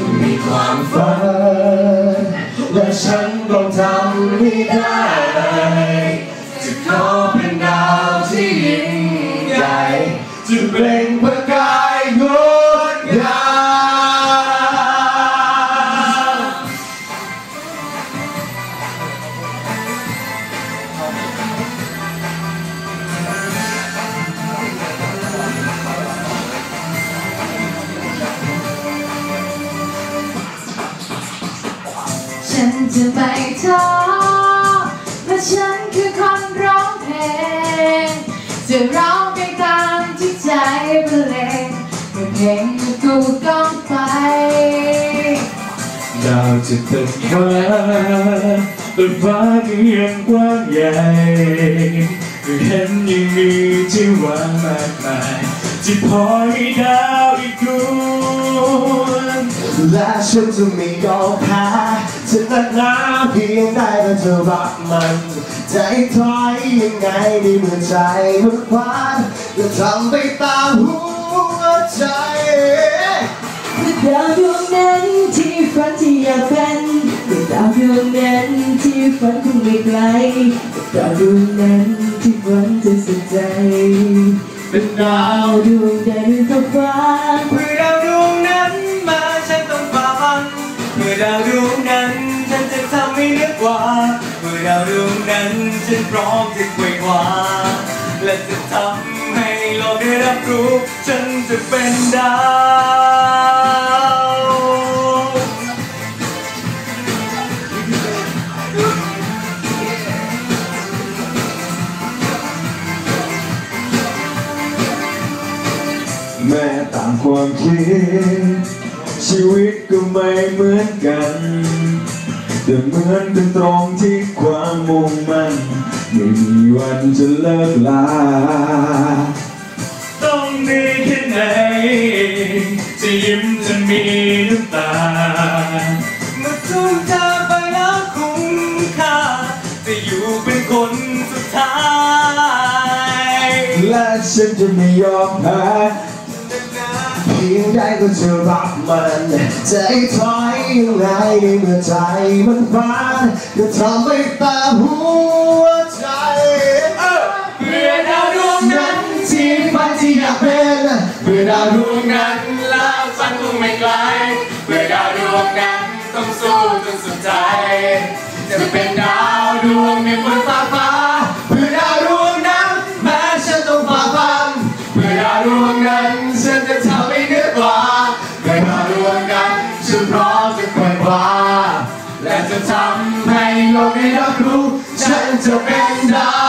งมีความฝันและฉันต้องทำให้ได้ จะไม่ท้อเพราะฉันคือคนร้องเพลง จะร้องไปตามที่ใจบรรเลงเมื่อเพลงมันกูก้องไปดาวจะเปิดฟ้าแต่ฟ้าก็ยังกว้างใหญ่เห็นยังมีที่ว่างมากมายที่พอให้ดาวอีกดวง และฉันจะไม่ยอมแพ้จะนักหนาเพียงใดก็จะรักมัน ใจถอยยังไงในเมื่อใจมันควานจะทำไปตามหัวใจดาวดวงนั้นที่ฝันที่อยากเป็นดาวดวงนั้นที่ฝันคงไม่ไกลดาวดวงนั้นที่ฝันจะสุดใจเป็นดาวดาวดวงใด นจะทำให้เหนือกว่า เมื่อดาวดวงนั้นฉันพร้อมจะไว่คว้าและจะทำให้โลกได้รับรู้ ฉันจะเป็นดาวแม้ต่างความคิด ชีวิตก็ไม่เหมือนกัน แต่เหมือนกันตรงที่ความมุ่งมั่นไม่มีวันจะเลิกลา ต้องเหนื่อยแค่ไหน จะยิ้มจะมีน้ำตาเมื่อทุ่มเทไปแล้วคุ้มค่า จะอยู่เป็นคนสุดท้าย และฉันจะไม่ยอมแพ้ พียงใดก็จะรักมันใจถอยยังไงในเมื่อใจมันฝันก็ทำให้ตาหัวใจเพื่อดาวดวงนั้นที่ฝันที่อยากเป็นเพื่อดาวดวงนั้นล้วฝันคงไม่ไกลเพื่อดาวดวงนั้นต้องสู้จนสุดใจจะเป็นดาวดวงในบนฟ้าฟ้า จะทำให้โลกได้รับรู้ ฉันจะเป็นดาว